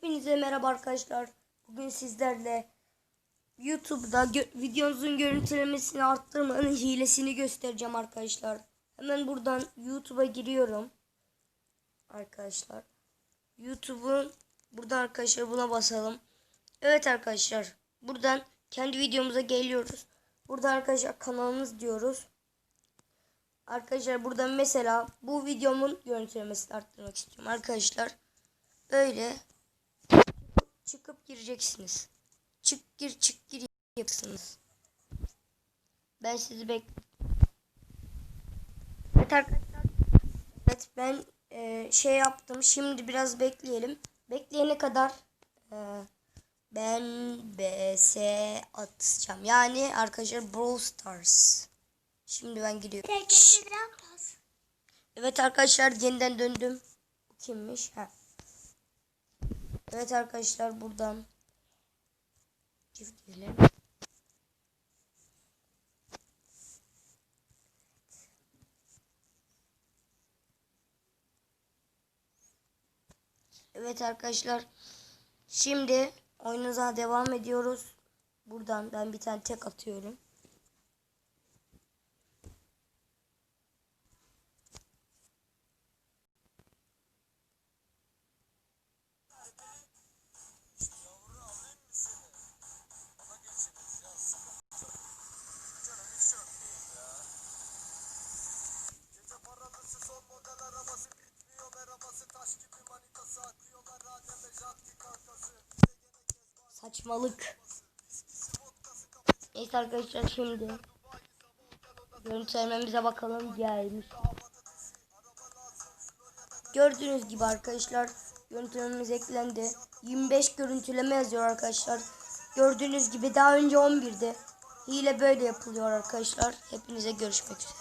Hepinize merhaba arkadaşlar. Bugün sizlerle YouTube'da gö- videonuzun görüntülemesini arttırmanın hilesini göstereceğim arkadaşlar. Hemen buradan YouTube'a giriyorum. Arkadaşlar. YouTube'un buradan arkadaşlar buna basalım. Evet arkadaşlar. Buradan kendi videomuza geliyoruz. Burada arkadaşlar kanalımız diyoruz. Arkadaşlar buradan mesela bu videomun görüntülemesini arttırmak istiyorum arkadaşlar. Böyle çıkıp gireceksiniz. Çık gir çık gir yapacaksınız. Ben sizi bek. Evet arkadaşlar. Evet ben e, şey yaptım. Şimdi biraz bekleyelim. Bekleyene kadar e, ben BS atacağım. Yani arkadaşlar Brawl Stars. Şimdi ben gidiyorum. Evet arkadaşlar yeniden döndüm. Kimmiş? Ha. Evet arkadaşlar buradan çift diyelim. Evet arkadaşlar. Şimdi oyunumuza devam ediyoruz. Buradan ben bir tane tek atıyorum. Saçmalık. Neyse arkadaşlar şimdi görüntülememize bakalım gelmiş. Gördüğünüz gibi arkadaşlar görüntülememiz eklendi. 25 görüntüleme yazıyor arkadaşlar. Gördüğünüz gibi daha önce 11'di. Hile böyle yapılıyor arkadaşlar. Hepinize görüşmek üzere.